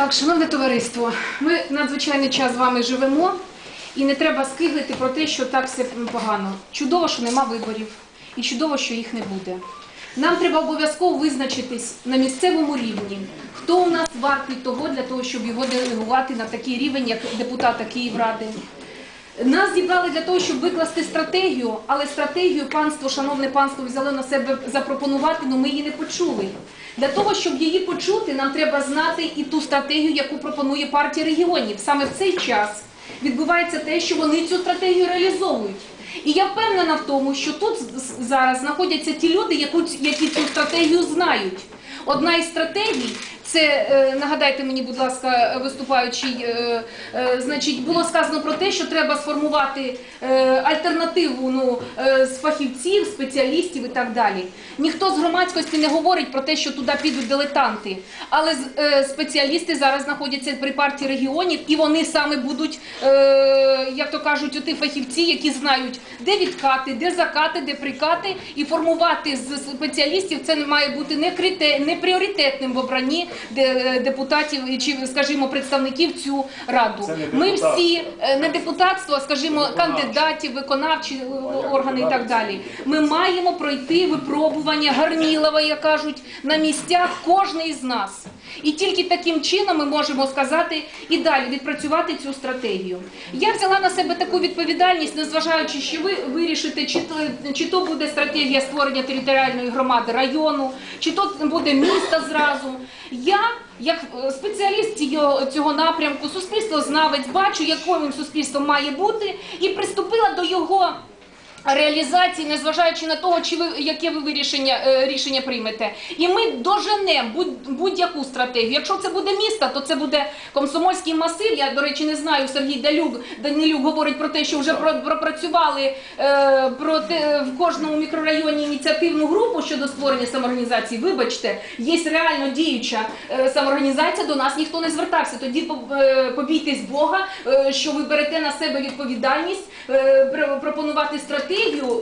Так, шановне товариство, ми надзвичайний час з вами живемо, і не треба скиглити про те, що так все погано. Чудово, що нема виборів, і чудово, що їх не буде. Нам треба обов'язково визначитись на місцевому рівні, хто у нас вартий того для того, щоб його делегувати на такий рівень, як депутата Київради. Нас зібрали для того, щоб викласти стратегію, але стратегію панство, шановне панство, взяло на себе запропонувати, але ми її не почули. Для того, щоб її почути, нам треба знати і ту стратегію, яку пропонує партія регіонів. Саме в цей час відбувається те, що вони цю стратегію реалізовують. І я впевнена в тому, що тут зараз знаходяться ті люди, які цю стратегію знають. Одна із стратегій це е, нагадайте мені, будь ласка, виступаючий, е, е, значить, було сказано про те, що треба сформувати альтернативу ну, з фахівців, спеціалістів і так далі. Ніхто з громадськості не говорить про те, що туди підуть дилетанти, але спеціалісти зараз знаходяться при партії регіонів, і вони саме будуть, як то кажуть, оті фахівці, які знають, де відкати, де закати, де прикати, і формувати з спеціалістів це має бути не крите, не пріоритетним в обранні депутатів чи, скажімо, представників цю раду. Ми всі е, не депутатство, а скажімо, кандидатів, виконавчі е, органи і так далі. Ми маємо пройти випробування Гарнілова, як кажуть, на місцях кожний із нас. І тільки таким чином ми можемо сказати і далі відпрацювати цю стратегію. Я взяла на себе таку відповідальність, незважаючи, що ви вирішите, чи то, чи то буде стратегія створення територіальної громади району, чи то буде міста зразу. Я, як е, спеціаліст цього, цього напрямку, суспільствознавець, бачу, яким суспільством має бути, і приступила до його. Реалізації, незважаючи на того, чи ви яке ви вирішення е, рішення приймете, і ми доженемо будь, будь-яку стратегію. Якщо це буде місто, то це буде комсомольський масив. Я до речі не знаю. Сергій Далюк Данилюк говорить про те, що вже про- пропрацювали е, про те в кожному мікрорайоні ініціативну групу щодо створення самоорганізації. Вибачте, є реально діюча е, самоорганізація. До нас ніхто не звертався. Тоді е, побійтесь Бога, е, що ви берете на себе відповідальність е, пропонувати стратегію,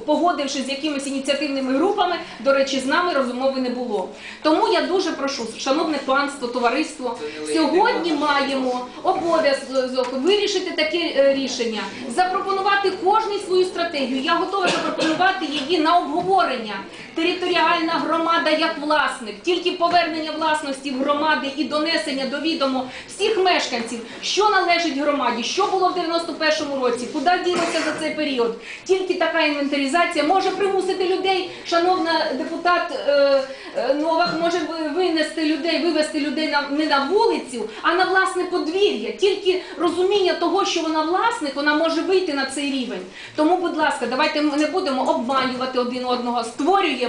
погодившись з якимись ініціативними групами. До речі, з нами розмови не було. Тому я дуже прошу, шановне панство, товариство, сьогодні маємо обов'язок вирішити таке е, рішення, запропонувати кожній свою стратегію. Я готова запропонувати її на обговорення. Територіальна громада як власник, тільки повернення власності в громади і донесення до відомо всіх мешканців, що належить громаді, що було в 91-му році, куди ділося за цей період. Тільки така інвентаризація може примусити людей, шановна депутат е, е, Новак, може винести людей, вивести людей не на вулицю, а на власне подвір'я. Тільки розуміння того, що вона власник, вона може вийти на цей рівень. Тому, будь ласка, давайте ми не будемо обманювати один одного, створюємо.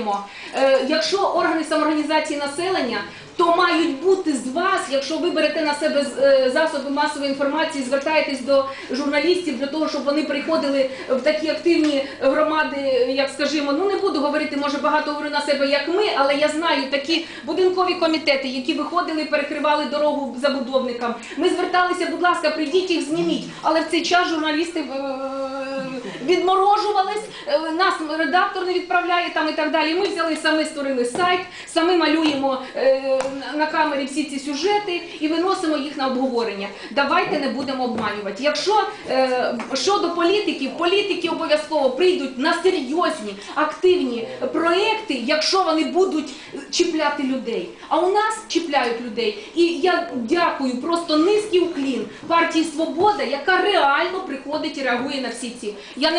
Е, якщо органи самоорганізації населення. То мають бути з вас, якщо ви берете на себе е, засоби масової інформації, звертаєтесь до журналістів для того, щоб вони приходили в такі активні громади, як скажімо, ну не буду говорити, може багато говорю на себе, як ми, але я знаю такі будинкові комітети, які виходили перекривали дорогу забудовникам. Ми зверталися, будь ласка, прийдіть їх зніміть. Але в цей час журналісти е, відморожувались, е, нас редактор не відправляє там і так далі. Ми взяли самі створили сайт, самі малюємо е, на- камері всі ці сюжети і виносимо їх на обговорення. Давайте не будемо обманювати. Якщо е, щодо політиків, політики обов'язково прийдуть на серйозні, активні проекти, якщо вони будуть чіпляти людей. А у нас чіпляють людей. І я дякую просто низький уклін партії Свобода, яка реально приходить і реагує на всі ці. Я не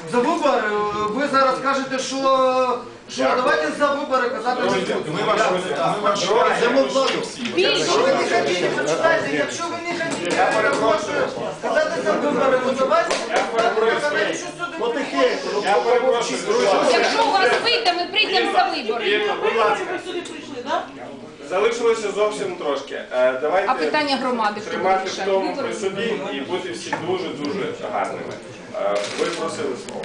за выборы, э, вы зараз скажете, что, что Дякую. давайте за выборы, когда Друзі, прийдуть. Ми вас ми вас чекаємо всі. Більше. Якщо ви не хотите, почитайте, якщо ви не хотите, Я перепрошую. когда ти за вибори, ну давайте, Я перепрошую. що сюди Потихеньку. Я перепрошую, друзі. Якщо у вас вийде, ми прийдемо за вибори. Вірно, будь ласка. Ви сюди прийшли, так? залишилося зовсім трошки. Е, Давайте А питання громади хто буде тримати в рішати? тому Вибори. при собі і бути всі дуже дуже гарними. Е, Ви просили слово.